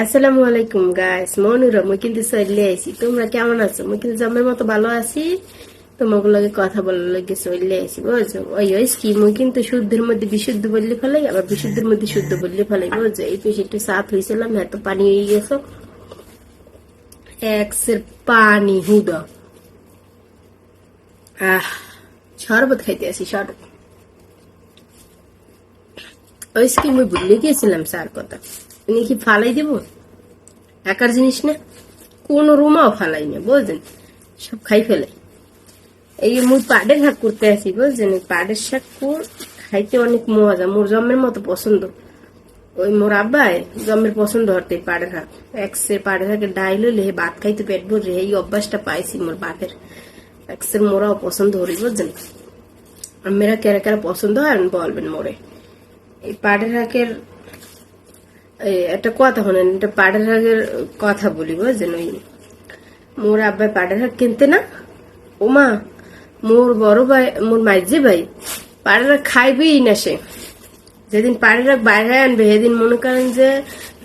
আসসালামু আলাইকুম গাইস মনুরা মুই কিন্তু চলে আইছি। তোমরা কেমন আছো? মুই কিন্তু জমের মতো ভালো আছি? তোমাকে লগে কথা বলার লগে চলে আইছি, বুঝছ? ওই ওই কি মুই কিন্তু শুদ্ধের মধ্যে বিশুদ্ধ বললে ফেলাই, আবার বিশুদ্ধের মধ্যে শুদ্ধ বললে ফেলাই, বুঝছ? এই পেশে একটু সাফ হয়েছিলাম এত পানি হয়ে গেছো। এক্সের পানি হুদ। আহ, শরবত খাইতে আসি, শরবত। ওই কি মুই ভুলে গিয়েছিলাম স্যার, কথা। উনি কি ফালাই দেব? একার জিনিস না। কোন রুমাও ফালাই না, বুঝলেন? সব খাই ফেলে। এই মুই পাড়ের শাক করতে আসি, বুঝলেন? এই পাড়ের শাক খাইতে অনেক মজা। মোর জমের মতো পছন্দ। ওই মোর আব্বাই জমের পছন্দ হতে পাড়ের শাক। একসে পাড়ের শাকের ডাইল হইলে হে ভাত খাইতে পেট ভরে এই অভ্যাসটা পাইছি মোর বাপের। একসের মোরাও পছন্দ করি বুঝলেন? মেয়েরা কেরা কেরা পছন্দ হয় বলবেন মোরে। এই পাড়ের শাকের একটা কথা শোনেন একটা পাড়ের শাকের কথা বলি বুঝছেন ওই মোর আব্বাই পাড়ের শাক কিনতে না। ওমা, মোর বড় ভাই, মোর মাইজি ভাই পাড়ের শাক খাইবেই না সে। যেদিন পাড়ের শাক বাইরে আনবে, সেদিন মনে করেন যে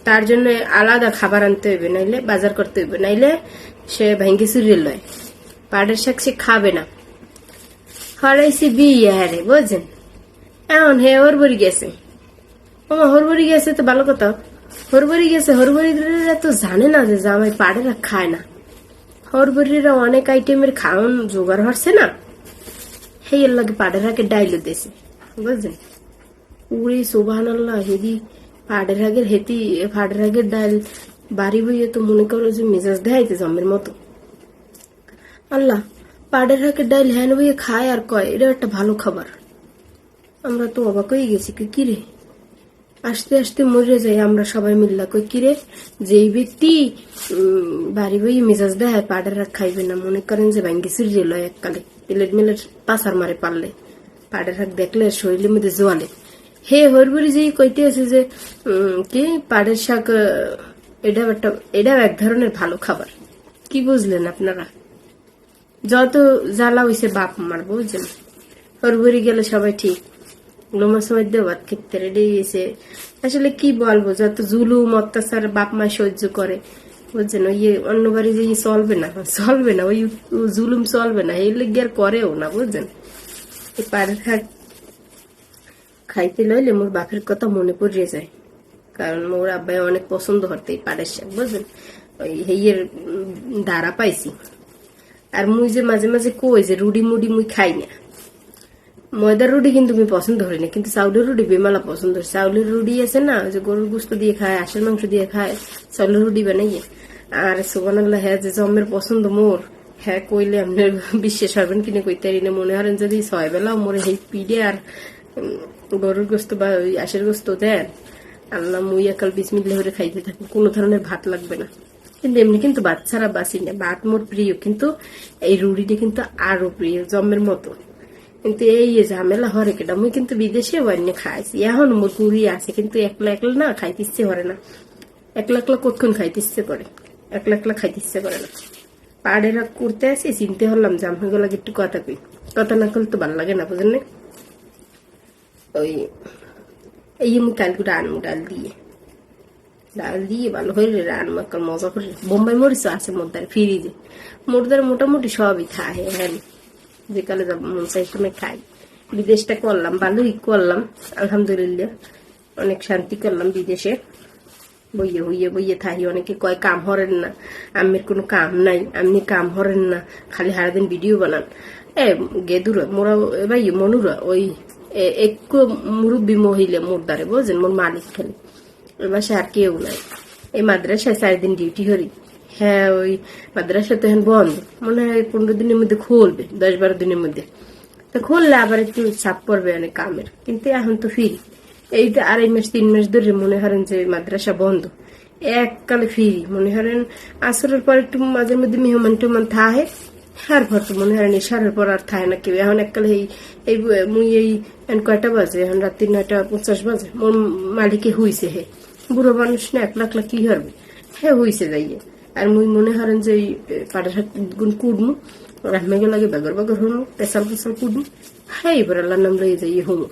তার জন্য আলাদা খাবার আনতে হইবে, নাইলে বাজার করতে হইবে, নাইলে সে ভেঙ্গি চুরিয়ে লয়। পাড়ের শাক সে খাবে না। হরাইছি বিয়ে হারে, বুঝছেন? এমন হে ওর বড়ি গেছে। ওমা হরবরি গেছে তো ভালো কথা। হরবরি গেছে, হরবরিরা তো জানে না যে জামাই পাড়েরা খায় না। হরবরিরা অনেক আইটেমের খাওয়ান জোগাড় হচ্ছে না। সেই এর লাগে পাড়েরাকে ডাইল দিয়েছে বুঝছেন? উড়ি সুবাহান আল্লাহ হেদি পাড়ের আগের হেতি পাড়ের আগের ডাইল, বাড়ি বইয়ে তো মনে করো যে মেজাজ দেখাইতে জমের মতো। আল্লাহ পাড়ের হাকের ডাইল হ্যান বইয়ে খায় আর কয় এটা একটা ভালো খাবার। আমরা তো অবাক হয়ে গেছি, কি রে? আস্তে আস্তে মরে যাই, আমরা সবাই মিল্লা কই কিরে যেই ব্যক্তি বাড়ি বই মেজাজ দেয় পাড়েরা খাইবে না। মনে করেন যে ভাঙ্গি সিরিয়ে লয় এককালে তেলের মেলের পাসার মারে পারলে। পাড়ের দেখলে শরীরের মধ্যে জোয়ালে। হে হরবরি যে কইতে আছে যে কি? পাড়ের শাক এটা একটা এটাও এক ধরনের ভালো খাবার। কি বুঝলেন আপনারা? যত জ্বালা হইছে বাপ মার, বুঝছেন? হরবরি গেলে সবাই ঠিক। লোমার সময় দিয়ে খেতে রেডি গেছে আসলে কি বলব, যত জুলুম, অত্যাচার বাপ মা সহ্য করে, বুঝছেন? ওই অন্য বাড়ি যে চলবে না চলবে না, ওই জুলুম চলবে না, এই লেগে আর করেও না, বুঝছেন? পাড়ের খাট খাইতে লইলে মোর বাপের কথা মনে পড়িয়ে যায়, কারণ মোর আব্বাই অনেক পছন্দ করতে এই পাড়ের শাক, বুঝছেন? ওই হেইয়ের দ্বারা পাইছি। আর মুই যে মাঝে মাঝে কই যে রুডি মুডি মুই খাই না। ময়দার রুটি কিন্তু আমি পছন্দ করি না, কিন্তু চাউলের রুটি বেমালা পছন্দ চাউলের রুটি আছে না, যে গরুর গোস্ত দিয়ে খায় আশের মাংস দিয়ে খায়, চাউলের রুটি বানাইয়ে। আর সুবানাল্লাহ হ্যাঁ যে জমের পছন্দ মোর হ্যাঁ কইলে আপনি বিশ্বাস হবেন কিনে কইতে পারি না। মনে হরেন যদি ছয় বেলা মোরে সেই পিড়ে আর গরুর গোস্ত বা ওই আশের গোস্ত দেন, আল্লাহ মুই একাল বিসমিল্লা করে খাইতে থাকি, কোনো ধরনের ভাত লাগবে না। কিন্তু এমনি কিন্তু বাচ্চারা বাসি না, ভাত মোর প্রিয়, কিন্তু এই রুটিটা কিন্তু আরও প্রিয়, জমের মতো। কিন্তু এই যে ঝামেলা হরে কেটা মুই কিন্তু বিদেশে অন্য খাইছি। এখন মোর পুরি আছে, কিন্তু একলা একলা না খাইতে ইচ্ছে করে না একলা একলা কতক্ষণ খাইতে ইচ্ছে করে একলা একলা খাইতে ইচ্ছে করে না পাড়েরা করতে আসি, চিনতে হলাম জাম হয়ে গেল একটু কথা কই। কথা না করলে তো ভালো লাগে না বুঝলেন? ওই, এই আমি কালকে আনমু, ডাল দিয়ে। ডাল দিয়ে ভালো করে রান্না মাকাল মজা করে। বোম্বাই মরিচ আছে মোরদার ফ্রিজে। মোরদার মোটামুটি সবই খায় হ্যাঁ। যে কালে যাব, মন চাই সময় খাই। বিদেশটা করলাম, ভালোই করলাম, আলহামদুলিল্লাহ। অনেক শান্তি করলাম বিদেশে। বইয়ে হইয়ে বইয়ে থাকি। অনেকে কয়, কাম হরেন না। আমের কোনো কাম নাই আপনি কাম হরেন না। খালি সারাদিন ভিডিও বানান। এ, গেদুরা, মোরা ভাই, মনুরা, ওই, এ- একটু মুরব্বী মহিলা মোর দ্বারে, বুঝছেন? মোর মালিক খালি। ওই বাসায় আর কেউ নাই। এই মাদ্রাসায় চারদিন ডিউটি করি হ্যাঁ ওই মাদ্রাসা তো এখন বন্ধ। মনে হয় পনেরো দিনের মধ্যে খুলবে, দশ বারো দিনের মধ্যে। তো খুললে আবার একটু চাপ পড়বে অনেক কামের। কিন্তু এখন তো ফিরি এই তো আড়াই মাস, তিন মাস ধরে মনে করেন যে মাদ্রাসা বন্ধ। এককালে ফিরি মনে করেন আসরের পর একটু মাঝে মধ্যে মেহমান টেহমান থাহে হ্যার পর তো মনে হয় সারের পর আর থায় না কেউ। এখন এককালে এই এই, মুই এই কয়টা বাজে? এখন রাত্রি নয়টা পঞ্চাশ বাজে। মোর মালিকে হইছে হে। বুড়ো মানুষ না, একলা একলা কি করবে? হ্যাঁ হইছে যাইয়ে। আর মুই মনে করেন যে পাটের হাত গুণ কুড়মু। রাহমেগে লাগে বেগর বাগর হমু, পেশাল পেশাল কুড়মু। হ্যাঁ এবার আল্লাহ নাম লইয়ে যাইয়ে হমু।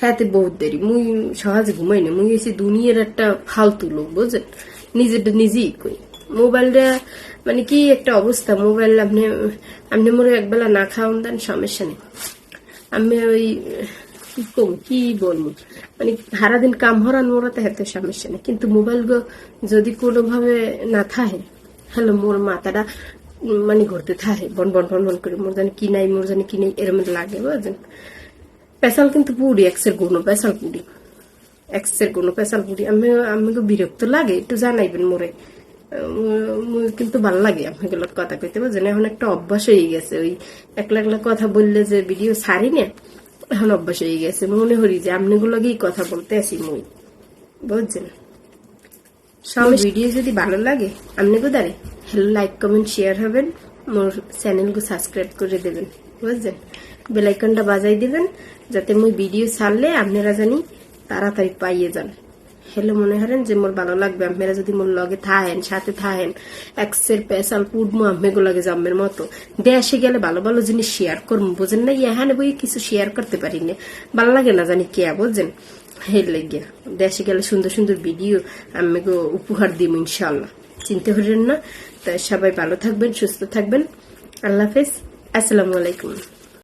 হ্যাঁতে বহুত দেরি, মুই সহজে ঘুমাই না মুই হয়েছি দুনিয়ার একটা ফালতু লোক বুঝেন নিজেরটা নিজেই কই। মোবাইলটা মানে কি একটা অবস্থা, মোবাইল আপনি আপনি মোরে একবেলা না খাওয়ান দেন, সমস্যা নেই। আমি ওই কি কম কি বলব? মানে সারাদিন কাম হরান মোরাতে হেতে সমস্যা নেই। কিন্তু মোবাইল যদি কোনোভাবে না থাকে, হ্যালো, মোর মাথাটা মানে ঘুরতে থাকে, বন বন বন বন করে। মোর জানি কি নাই, মোর জানি কি নেই, এরম লাগে বুঝলেন পেশাল কিন্তু পুরি এক্সের গুণ পেশাল পুরি। এক্সের গুণ পেশাল পুরি। আমি আমাকে বিরক্ত লাগে, একটু জানাইবেন মোরে। কিন্তু ভালো লাগে আপনাকে লোক কথা কইতে বুঝলেন এখন একটা অভ্যাস হয়ে গেছে, ওই একলা একলা কথা বললে যে ভিডিও ছাড়ি না এখন অভ্যাস হয়ে গেছে। মনে করি যে আপনিগুলোকেই কথা বলতে আসি মুই। বুঝছেন? সব ভিডিও যদি ভালো লাগে আপনি কোদারে হ্যালো লাইক কমেন্ট শেয়ার হবেন। মোর চ্যানেলকে সাবস্ক্রাইব করে দেবেন। বুঝছেন? বেলাইকনটা বাজাই দেবেন, যাতে মুই ভিডিও ছাড়লে আপনারা জানি তাড়াতাড়ি পাইয়ে যান। হ্যালো মনে হারেন যে মোর ভালো লাগবে। আপনারা যদি মোর লগে থাহেন, সাথে থাহেন এক্সের পেশাল পুডমো আমেগো লাগে জন্মের মতো। দেশে গেলে ভালো ভালো জিনিস শেয়ার করব বোঝেন না এখানে বই কিছু শেয়ার করতে পারি না। ভালো লাগে না জানি কে বুঝছেন হের লাগিয়া দেশে গেলে সুন্দর সুন্দর ভিডিও আমি গো উপহার দিব ইনশাল্লাহ চিন্তা করেন না? তাই সবাই ভালো থাকবেন, সুস্থ থাকবেন। আল্লাহ হাফেজ। আসসালামু আলাইকুম।